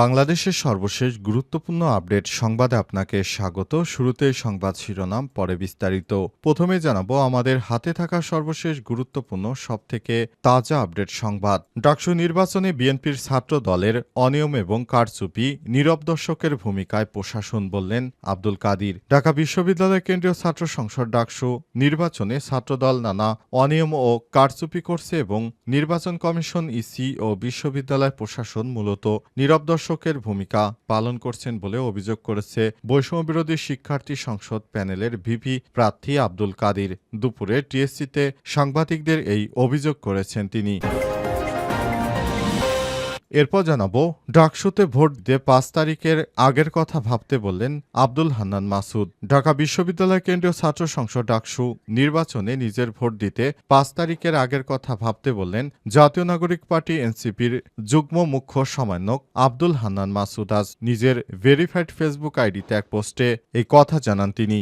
বাংলাদেশের সর্বশেষ গুরুত্বপূর্ণ আপডেট সংবাদে আপনাকে স্বাগত। শুরুতে সংবাদ শিরোনাম, পরে বিস্তারিত। প্রথমে জানাব, আমাদের হাতে থাকা সর্বশেষ গুরুত্বপূর্ণ, সবথেকে তাজা আপডেট সংবাদ। ডাকসু নির্বাচনে বিএনপির ছাত্র দলের অনিয়ম এবং কারচুপি, নীরব দর্শকের ভূমিকায় প্রশাসন বললেন আব্দুল কাদির। ঢাকা বিশ্ববিদ্যালয় কেন্দ্রীয় ছাত্র সংসদ ডাকসু নির্বাচনে ছাত্রদল নানা অনিয়ম ও কারচুপি করছে এবং নির্বাচন কমিশন, ইসি ও বিশ্ববিদ্যালয় প্রশাসন মূলত নীরব দর্শকের ভূমিকা পালন করছেন বলে অভিযোগ করেছে। বৈষম্যবিরোধী শিক্ষার্থী সংসদ প্যানেলের ভিপি প্রার্থী আব্দুল কাদির। দুপুরে টিএসসিতে সাংবাদিকদের এই অভিযোগ করেছেন তিনি। এরপর জানাব, ডাকসুতে ভোট দিয়ে পাঁচ তারিখের আগের কথা ভাবতে বললেন আব্দুল হান্নান মাসুদ। ঢাকা বিশ্ববিদ্যালয় কেন্দ্রীয় ছাত্র সংসদ ডাকসু নির্বাচনে নিজের ভোট দিতে পাঁচ তারিখের আগের কথা ভাবতে বললেন জাতীয় নাগরিক পার্টি এনসিপির যুগ্ম মুখ্য সমন্বয়ক আব্দুল হান্নান মাসুদ। আজ নিজের ভেরিফাইড ফেসবুক আইডিতে এক পোস্টে এই কথা জানান তিনি।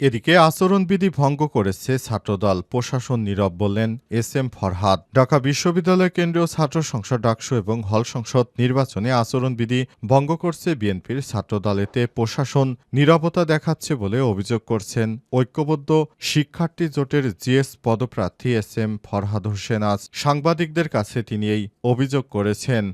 এদিকে আচরণবিধি ভঙ্গ করেছে ছাত্রদল। প্রশাসন নীরব বললেন, এস এম ফরহাদ, ঢাকা বিশ্ববিদ্যালয় কেন্দ্রীয় ছাত্র সংসদ ডাকসু এবং হল সংসদ নির্বাচনে আচরণবিধি ভঙ্গ করছে বিএনপির ছাত্রদলেতে। প্রশাসন নীরবতা দেখাচ্ছে বলে অভিযোগ করছেন। ঐক্যবদ্ধ শিক্ষার্থী জোটের জিএস পদপ্রার্থী এস এম ফরহাদ হোসেন আজ সাংবাদিকদের কাছে তিনি এই অভিযোগ করেছেন।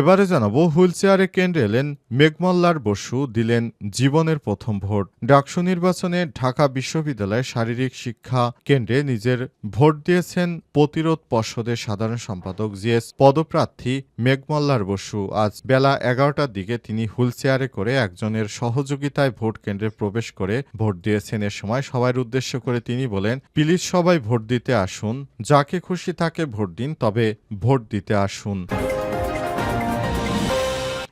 এবারে জানাব হুইলচেয়ারে কেন্দ্রে এলেন মেঘমল্লার বসু, দিলেন জীবনের প্রথম ভোট। ডাকসু নির্বাচনে ঢাকা বিশ্ববিদ্যালয়ে শারীরিক শিক্ষা কেন্দ্রে নিজের ভোট দিয়েছেন প্রতিরোধ পর্ষদের সাধারণ সম্পাদক জিএস পদপ্রার্থী মেঘমল্লার বসু। আজ বেলা এগারোটার দিকে তিনি হুইলচেয়ারে করে একজনের সহযোগিতায় ভোট কেন্দ্রে প্রবেশ করে ভোট দিয়েছেন। এ সময় সবার উদ্দেশ্য করে তিনি বলেন, প্লিজ সবাই ভোট দিতে আসুন। যাকে খুশি তাকে ভোট দিন, তবে ভোট দিতে আসুন।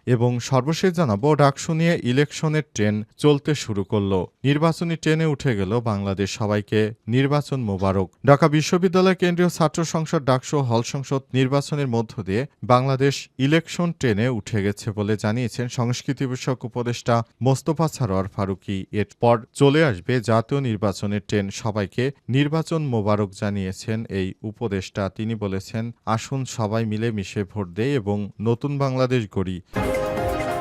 এবং সর্বশেষ জানাব, ডাকসু নিয়ে ইলেকশনের ট্রেন চলতে শুরু করল। নির্বাচনী ট্রেনে উঠে গেল বাংলাদেশ। সবাইকে নির্বাচন মোবারক। ঢাকা বিশ্ববিদ্যালয় কেন্দ্রীয় ছাত্র সংসদ, ডাকসু হল সংসদ নির্বাচনের মধ্য দিয়ে বাংলাদেশ ইলেকশন ট্রেনে উঠে গেছে বলে জানিয়েছেন সংস্কৃতি বিষয়ক উপদেষ্টা মোস্তফা সারোয়ার ফারুকি। এরপর চলে আসবে জাতীয় নির্বাচনের ট্রেন। সবাইকে নির্বাচন মোবারক জানিয়েছেন এই উপদেষ্টা। তিনি বলেছেন, আসুন সবাই মিলে মিশে ভোট দেয় এবং নতুন বাংলাদেশ গড়ি।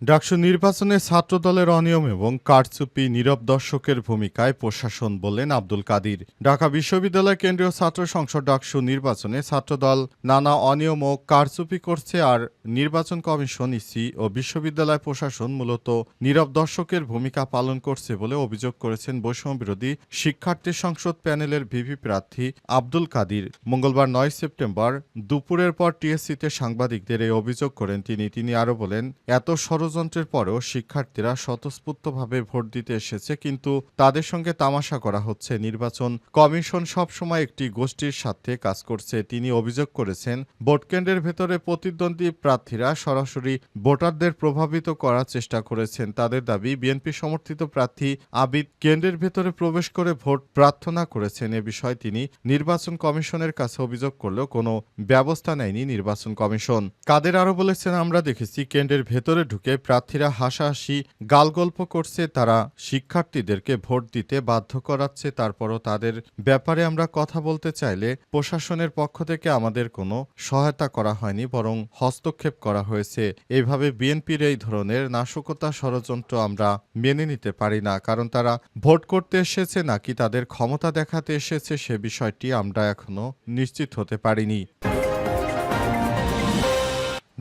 ডাকসু নির্বাচনে ছাত্রদলের অনিয়ম এবং কারচুপি নীরব দর্শকের ভূমিকায় প্রশাসন বললেন আব্দুল কাদির। ঢাকা বিশ্ববিদ্যালয় কেন্দ্রীয় ছাত্র সংসদ ডাকসু নির্বাচনে ছাত্রদল নানা অনিয়ম ও কারচুপি করছে আর নির্বাচন কমিশন, ইসি ও বিশ্ববিদ্যালয় প্রশাসন মূলত নীরব দর্শকের ভূমিকা পালন করছে বলে অভিযোগ করেছেন বৈষম্য বিরোধী শিক্ষার্থী সংসদ প্যানেলের ভিভি প্রার্থী আব্দুল কাদির। মঙ্গলবার নয় সেপ্টেম্বর দুপুরের পর টিএসসিতে সাংবাদিকদের এই অভিযোগ করেন তিনি। তিনি আরও বলেন, এত ষড়যন্ত্রের পরেও শিক্ষার্থীরা স্বতঃস্ফূর্তভাবে ভোট দিতে এসেছে, কিন্তু তাদের সঙ্গে তামাশা করা হচ্ছে। নির্বাচন কমিশন সবসময় একটি গোষ্ঠীর সাথে কাজ করছে। তিনি অভিযোগ করেছেন ভোটকেন্দ্রের ভেতরে প্রতিদ্বন্দ্বী প্রার্থীরা সরাসরি ভোটারদের প্রভাবিত করার চেষ্টা করেছেন। তাদের দাবি, বিএনপি সমর্থিত প্রার্থী আবিদ কেন্দ্রের ভেতরে প্রবেশ করে ভোট প্রার্থনা করেছেন। এ বিষয়ে তিনি নির্বাচন কমিশনের কাছে অভিযোগ করলেও কোনো ব্যবস্থা নেয়নি নির্বাচন কমিশন। কাদের আরও বলেছেন, আমরা দেখেছি কেন্দ্রের ভেতরে ঢুকে প্রার্থীরা হাসাহাসি, গালগল্প করছে, তারা শিক্ষার্থীদেরকে ভোট দিতে বাধ্য করাচ্ছে। তারপরও তাদের ব্যাপারে আমরা কথা বলতে চাইলে প্রশাসনের পক্ষ থেকে আমাদের কোনো সহায়তা করা হয়নি, বরং হস্তক্ষেপ করা হয়েছে। এভাবে বিএনপির এই ধরনের নাশকতা ষড়যন্ত্র আমরা মেনে নিতে পারি না, কারণ তারা ভোট করতে এসেছে নাকি তাদের ক্ষমতা দেখাতে এসেছে, সে বিষয়টি আমরা এখনও নিশ্চিত হতে পারিনি।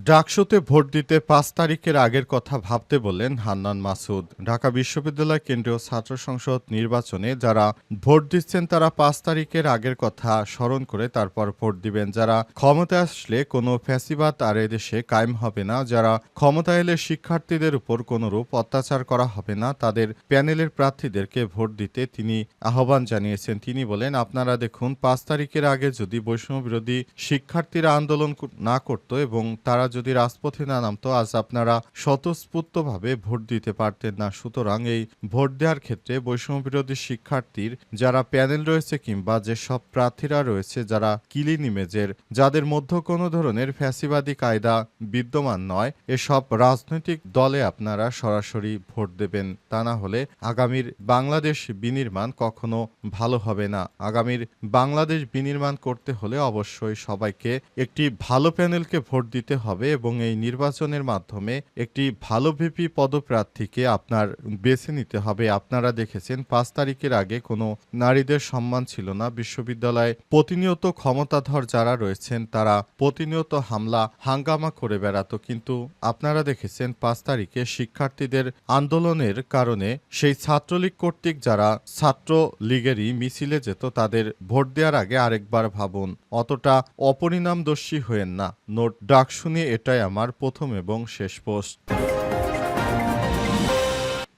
ডাকসুতে ভোট দিতে পাঁচ তারিখের আগের কথা ভাবতে বললেন হান্নান মাসুদ। ঢাকা বিশ্ববিদ্যালয় কেন্দ্রীয় ছাত্র সংসদ নির্বাচনে যারা ভোট দিচ্ছেন, তারা পাঁচ তারিখের আগের কথা স্মরণ করে তারপর ভোট দিবেন। যারা ক্ষমতা আসলে কোনো ফ্যাসিবাদ আর এদেশে কায়েম হবে না, যারা ক্ষমতা এলে শিক্ষার্থীদের উপর কোনোরূপ অত্যাচার করা হবে না, তাদের প্যানেলের প্রার্থীদেরকে ভোট দিতে তিনি আহ্বান জানিয়েছেন। তিনি বলেন, আপনারা দেখুন, পাঁচ তারিখের আগে যদি বৈষম্য বিরোধী শিক্ষার্থীরা আন্দোলন না করত এবং তারা যদি রাজপথে না নামতো, আজ আপনারা স্বতঃস্ফূর্তভাবে ভোট দিতে পারতেন না। সুতরাং এই ভোট দেওয়ার ক্ষেত্রে বৈষম্য বিরোধী শিক্ষার্থীর যারা প্যানেল রয়েছে কিংবা যেসব প্রার্থীরা রয়েছে, যারা কিলিন ইমেজের, যাদের মধ্যে কোনো ধরনের ফ্যাসিবাদী কায়দা বিদ্যমান নয়, এসব রাজনৈতিক দলে আপনারা সরাসরি ভোট দেবেন। তা না হলে আগামীর বাংলাদেশ বিনির্মাণ কখনো ভালো হবে না। আগামীর বাংলাদেশ বিনির্মাণ করতে হলে অবশ্যই সবাইকে একটি ভালো প্যানেলকে ভোট দিতে হবে। এবং এই নির্বাচনের মাধ্যমে একটি ভালো ভিপি পদপ্রার্থীকে আপনার বেছে নিতে হবে। আপনারা দেখেছেন, পাঁচ তারিখের আগে কোনো নারীদের সম্মান ছিল না। বিশ্ববিদ্যালয়ে প্রতিনিয়ত ক্ষমতাধর যারা রয়েছেন, তারা প্রতিনিয়ত হামলা, হাঙ্গামা করে বেড়াতো। কিন্তু আপনারা দেখেছেন, পাঁচ তারিখে শিক্ষার্থীদের আন্দোলনের কারণে সেই ছাত্রলীগ কর্তৃক যারা ছাত্র লীগেরই মিছিলে যেত, তাদের ভোট দেওয়ার আগে আরেকবার ভাবুন, অতটা অপরিণামদর্শী হয়েন না। নোট ডাক শুনে এটাই আমার প্রথম এবং শেষ পোস্ট।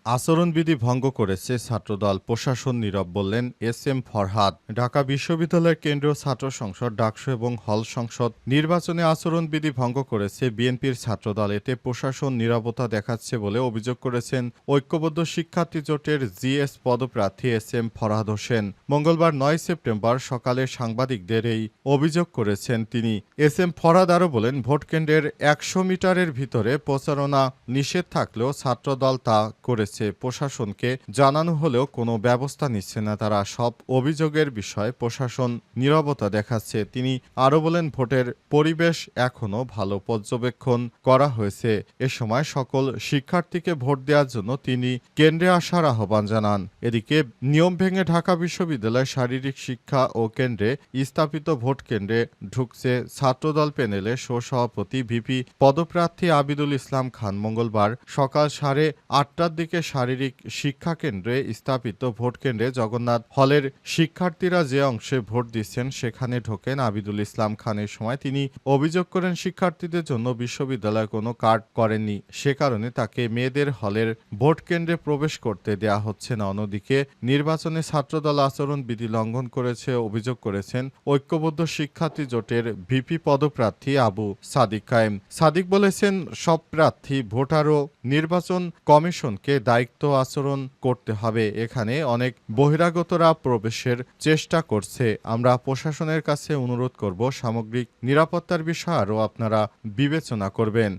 আচরণবিধি ভঙ্গ করেছে ছাত্রদল। প্রশাসন নীরব বললেন, এস এম ফরহাদ, ঢাকা বিশ্ববিদ্যালয়ের কেন্দ্রীয় ছাত্র সংসদ, ডাকসু এবং হল সংসদ নির্বাচনে আচরণবিধি ভঙ্গ করেছে বিএনপির ছাত্রদল। এতে প্রশাসন নীরবতা দেখাচ্ছে বলে অভিযোগ করেছেন ঐক্যবদ্ধ শিক্ষার্থী জোটের জিএস পদপ্রার্থী এস এম ফরহাদ হোসেন। মঙ্গলবার নয় সেপ্টেম্বর সকালে সাংবাদিকদের এই অভিযোগ করেছেন তিনি। এস এম ফরহাদ আরও বলেন ভোটকেন্দ্রের একশো মিটারের ভিতরে প্রচারণা নিষেধ থাকলেও ছাত্রদল তা করেছে। প্রশাসনকে জানানো হলেও কোনো ব্যবস্থা নিচ্ছে না। তারা সব অভিযোগের বিষয়ে প্রশাসন নীরবতা দেখাচ্ছে। তিনি আরও বলেন, ভোটের পরিবেশ এখনও ভালো পর্যবেক্ষণ করা হয়েছে। এ সময় সকল শিক্ষার্থীকে ভোট দেওয়ার জন্য তিনি কেন্দ্রে আসার আহ্বান জানান। এদিকে নিয়ম ভেঙে ঢাকা বিশ্ববিদ্যালয় শারীরিক শিক্ষা ও কেন্দ্রে স্থাপিত ভোট কেন্দ্রে ঢুকছে ছাত্রদল প্যানেলে সহসভাপতি ভিপি পদপ্রার্থী আবিদুল ইসলাম খান। মঙ্গলবার সকাল সাড়ে আটটার দিকে শারীরিক শিক্ষা কেন্দ্রে স্থাপিত ভোট কেন্দ্রে জগন্নাথ হলের শিক্ষার্থীরা যে অংশে ভোট দিচ্ছেন সেখানে ঢোকেন আবিদুল ইসলাম খানের সময় তিনি অভিযোগ করেন শিক্ষার্থীদের জন্য বিশ্ববিদ্যালয় কোনো কার্ড করেননি। সে কারণে তাকে মেয়েদের হলের ভোট কেন্দ্রে প্রবেশ করতে দেয়া হচ্ছে না। অন্যদিকে নির্বাচনে ছাত্রদল আচরণ বিধি লঙ্ঘন করেছে অভিযোগ করেছেন ঐক্যবদ্ধ শিক্ষার্থী জোটের ভিপি পদপ্রার্থী আবু সাদিক কায়েম। সাদিক বলেছেন, সব প্রার্থী ভোটার ও নির্বাচন কমিশনকে দায়িত্ব আচরণ করতে হবে। এখানে অনেক বহিরাগতরা প্রবেশের চেষ্টা করছে। আমরা প্রশাসনের কাছে অনুরোধ করব সামগ্রিক নিরাপত্তার বিষয় আরও আপনারা বিবেচনা করবেন।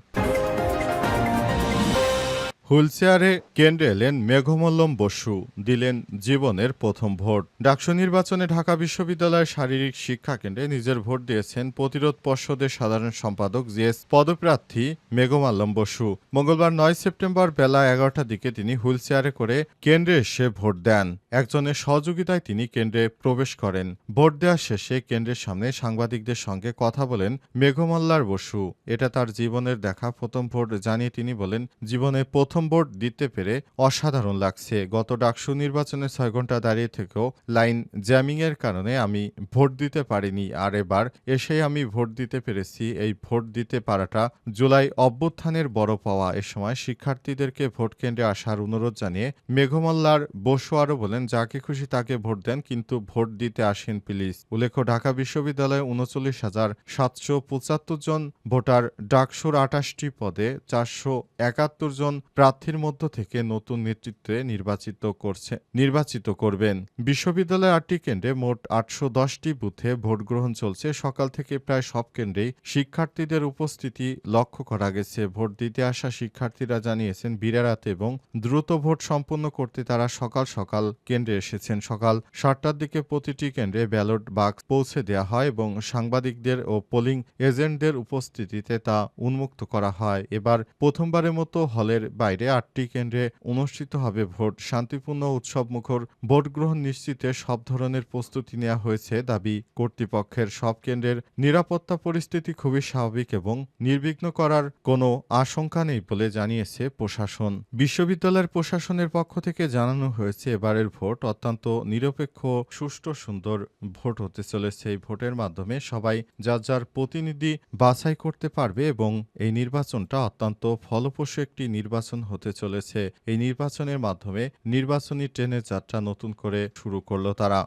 হুইলচেয়ারে কেন্দ্রে এলেন মেঘমল্লম বসু, দিলেন জীবনের প্রথম ভোট। ডাকসু নির্বাচনে ঢাকা বিশ্ববিদ্যালয়ের শারীরিক শিক্ষা কেন্দ্রে নিজের ভোট দিয়েছেন প্রতিরোধ পর্ষদের সাধারণ সম্পাদক জিএস পদপ্রার্থী মেঘমাল্লম বসু। মঙ্গলবার নয় সেপ্টেম্বর বেলা এগারোটার দিকে তিনি হুইলচেয়ারে করে কেন্দ্রে এসে ভোট দেন। একজনের সহযোগিতায় তিনি কেন্দ্রে প্রবেশ করেন। ভোট দেওয়া শেষে কেন্দ্রের সামনে সাংবাদিকদের সঙ্গে কথা বলেন মেঘমল্লার বসু। এটা তার জীবনের দেখা, প্রথম ভোট জানিয়ে তিনি বলেন জীবনে প্রথম ভোট দিতে পেরে অসাধারণ লাগছে। গত ডাকসু নির্বাচনে ছয় ঘণ্টা দাঁড়িয়ে থেকেও লাইন জ্যামিং এর কারণে আমি ভোট দিতে পারিনি। আর এবার এসে আমি ভোট দিতে পেরেছি। এই ভোট দিতে পারাটা জুলাই অভ্যুত্থানের বড় পাওয়া। এ সময় শিক্ষার্থীদেরকে ভোট কেন্দ্রে আসার অনুরোধ জানিয়ে মেঘমল্লার বসু আরও বলেন, যাকে খুশি তাকে ভোট দেন, কিন্তু ভোট দিতে আসেন প্লিজ। উল্লেখ্য, ঢাকা বিশ্ববিদ্যালয়ে উনচল্লিশ হাজার সাতশো পঁচাত্তর জন ভোটার, ডাকসুর আটাশটি পদে চারশো একাত্তর জন প্রার্থীর মধ্য থেকে নতুন নেতৃত্বে নির্বাচিত করছে, নির্বাচিত করবেন। বিশ্ববিদ্যালয়ের আটটি কেন্দ্রে মোট আটশো দশটি বুথে ভোট গ্রহণ চলছে। সকাল থেকে প্রায় সব কেন্দ্রেই শিক্ষার্থীদের উপস্থিতি লক্ষ্য করা গেছে। ভোট দিতে আসা শিক্ষার্থীরা জানিয়েছেন বিরারাতে এবং দ্রুত ভোট সম্পন্ন করতে তারা সকাল সকাল কেন্দ্রে এসেছেন। সকাল সাতটার দিকে প্রতিটি কেন্দ্রে ব্যালট বাক্স পৌঁছে দেওয়া হয় এবং সাংবাদিকদের ও পোলিং এজেন্টদের উপস্থিতিতে তা উন্মুক্ত করা হয়। এবার প্রথমবারের মতো হলের বাইরে আটটি কেন্দ্রে অনুষ্ঠিত হবে ভোট। শান্তিপূর্ণ উৎসব মুখর ভোট গ্রহণ নিশ্চিতে সব ধরনের প্রস্তুতি নেওয়া হয়েছে দাবি। কর্তৃপক্ষের সব কেন্দ্রের নিরাপত্তা পরিস্থিতি খুবই স্বাভাবিক এবং নির্বিঘ্ন করার কোনো আশঙ্কা নেই বলে জানিয়েছে প্রশাসন। বিশ্ববিদ্যালয়ের প্রশাসনের পক্ষ থেকে জানানো হয়েছে, এবারের ভোট অত্যন্ত নিরপেক্ষ সুষ্ঠু সুন্দর ভোট হতে চলেছে। এই ভোটের মাধ্যমে সবাই যার যার প্রতিনিধি বাছাই করতে পারবে এবং এই নির্বাচনটা অত্যন্ত ফলপ্রসূ একটি নির্বাচন হতে চলেছে। এই নির্বাচনের মাধ্যমে নির্বাচনী ট্রেনের যাত্রা নতুন করে শুরু করল তারা।